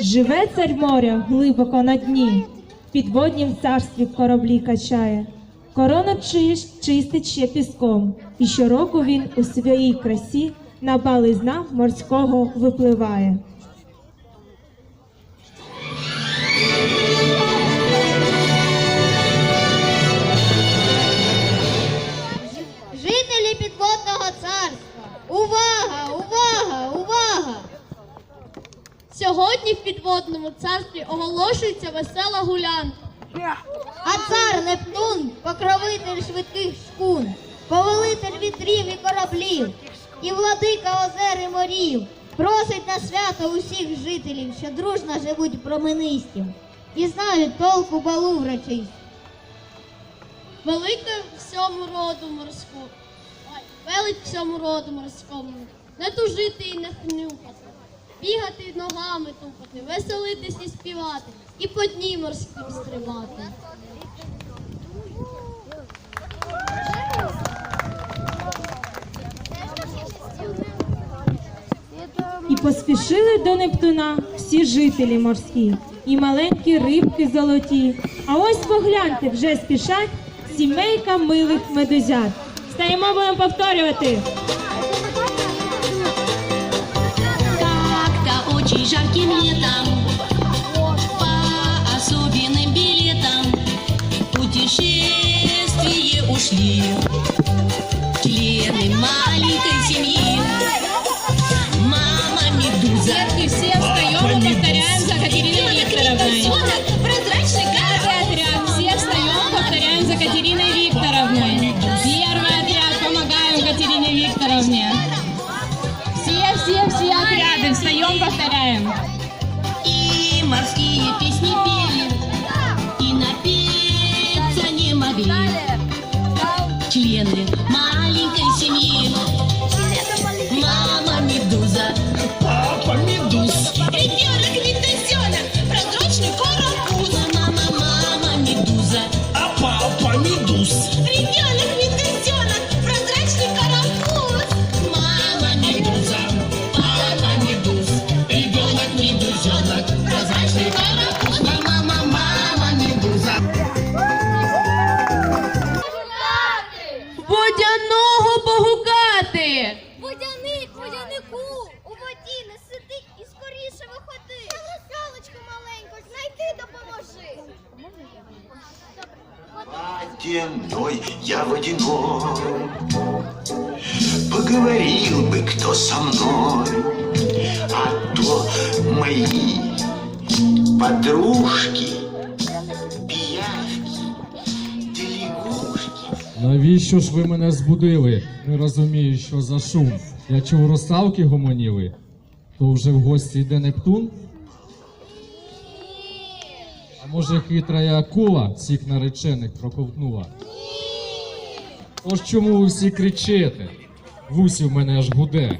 Живе царь моря глибоко на дні, підводнім царстві в кораблі качає. корона чиш, чистить ще піском, і щороку він у своїй красі на бали знав морського випливає. Сьогодні царстві оголошується весела гулянка. А цар Нептун, покровитель швидких шкун, повелитель вітрів і кораблів, і владика озер і морів, просить на свято усіх жителів, що дружно живуть променистім, і знають толку балу врачистів. Велика всьому роду морську. Ой, велить всьому роду морському. Не тужити і не хнюпати. Бігати ногами тупати, веселитись і співати, і по дні морським стрибати. І поспішили до Нептуна всі жителі морські, і маленькі рибки золоті. А ось погляньте, вже спішать сімейка милих медузят. Стаємо будемо повторювати. Очень жарким летом. По особенным билетам Путешествие ушли. Члены маленькой Водяной, я водяной. Поговорил бы кто со мной, а то мои подружки, пиявки, да. Навіщо ж ви мене збудили? Не розумію, що за шум. Я чув русалки гомоніли. То вже в гості йде Нептун? Може хитра акула всіх наречених проковтнула? Тож чому ви всі кричите? Вусі в мене аж гуде.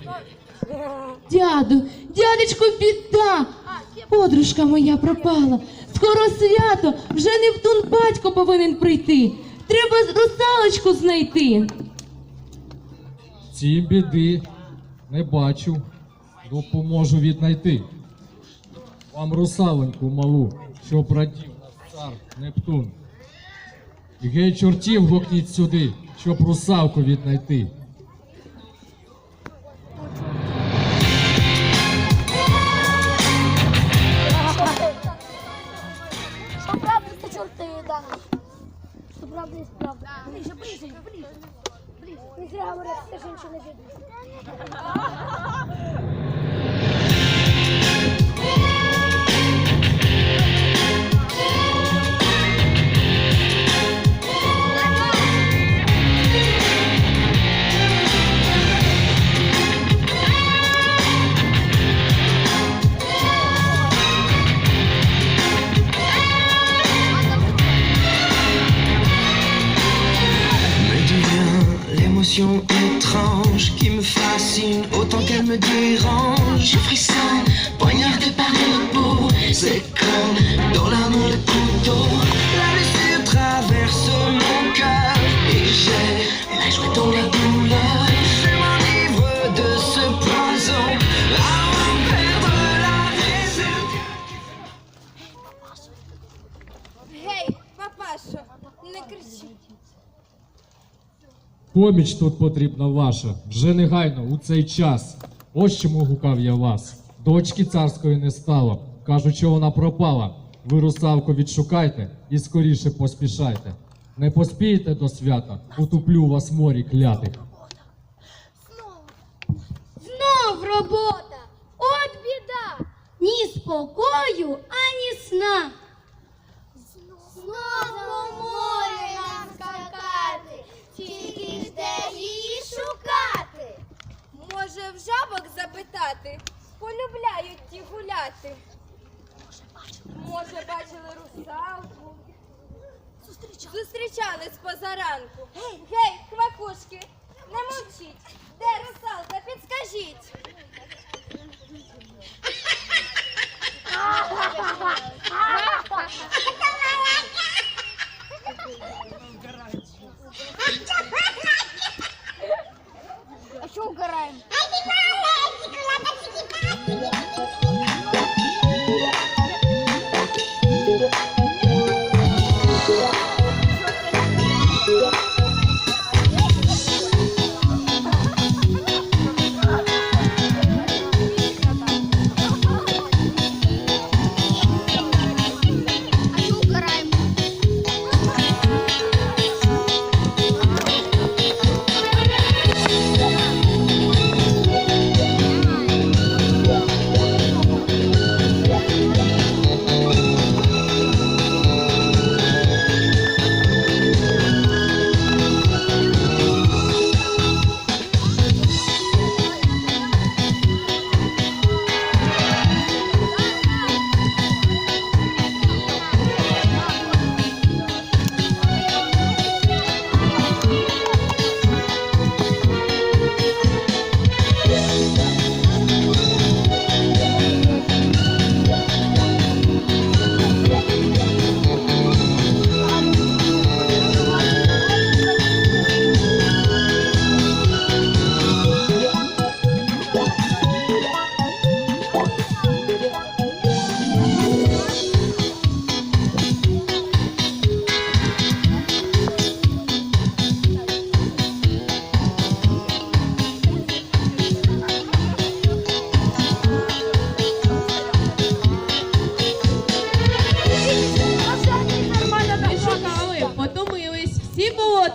Дяду, дядечко, біда! Подружка моя пропала. Скоро свято, вже Нептун батько повинен прийти. Треба русалочку знайти. Ці біди не бачу. Допоможу віднайти. Вам русалоньку малу, що прадів нас цар Нептун. І гей чортів гукніть сюди, щоб русалку віднайти. Ближе, ближе, ближе. Не зря говорять, все жінки бідні. c'est comme dans la main de couteau. La blessure traverse mon cœur et j'ai la joie dans la douleur. Je m'enivre de ce poison avant de perdre la raison. Гей, папаша, не кричи. Поміч тут потрібна ваша, вже негайно у цей час. Ось чому гукав я вас. Дочки царської не стало. Кажуть, що вона пропала. Ви русалку відшукайте і скоріше поспішайте. Не поспієте до свята, утуплю вас морі клятих. Знов робота! От біда! Ні спокою, ані сна. Знову море нам скакати, тільки ж де її шукати. Може, в жабок запитати, полюбляють ті гуляти. Бачили. Зустрічались позаранку. Гей, гей, квакушки, не мовчіть. Де русалка? Підскажіть.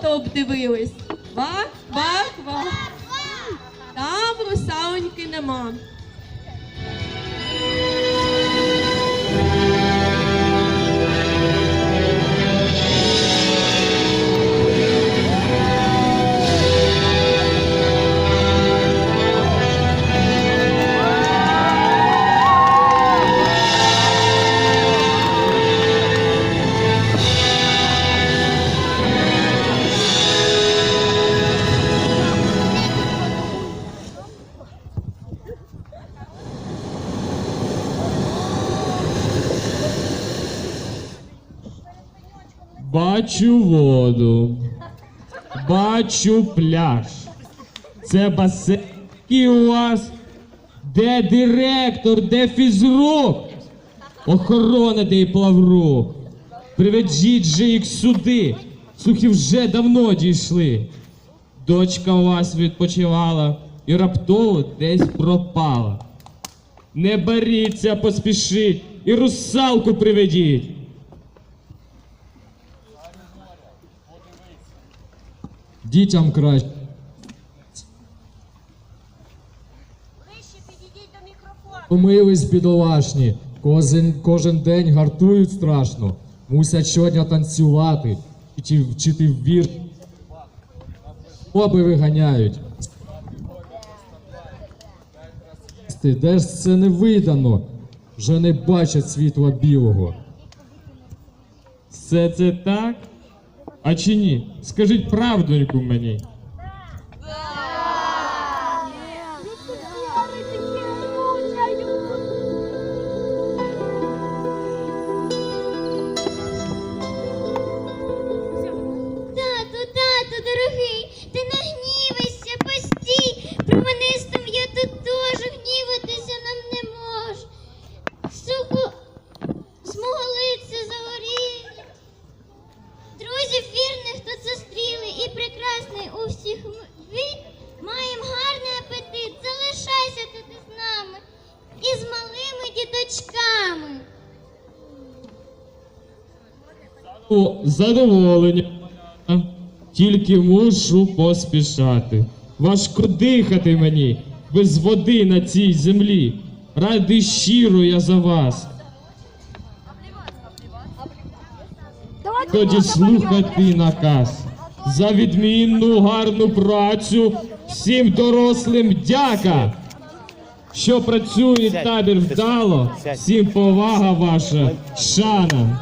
болото обдивились. Вах, вах, вах. Там русалоньки нема. Бачу воду, бачу пляж. Це басейн у вас. Де директор, де фізрук? Охорона, де і плаврук. Приведіть же їх сюди. Сухі вже давно дійшли. Дочка у вас відпочивала і раптово десь пропала. Не боріться, поспішіть і русалку приведіть. Дітям краще. Помились бідолашні, кожен, кожен день гартують страшно, мусять щодня танцювати, вчити, вчити вір. Оби виганяють. Де ж це не видано? Вже не бачать світла білого. Все це так? А чи ні? Скажіть правдоньку мені. Задоволення. Тільки мушу поспішати. Важко дихати мені без води на цій землі. Ради щиро я за вас. Тоді слухати наказ. За відмінну гарну працю всім дорослим дяка. Що працює табір вдало, всім повага ваша, шана.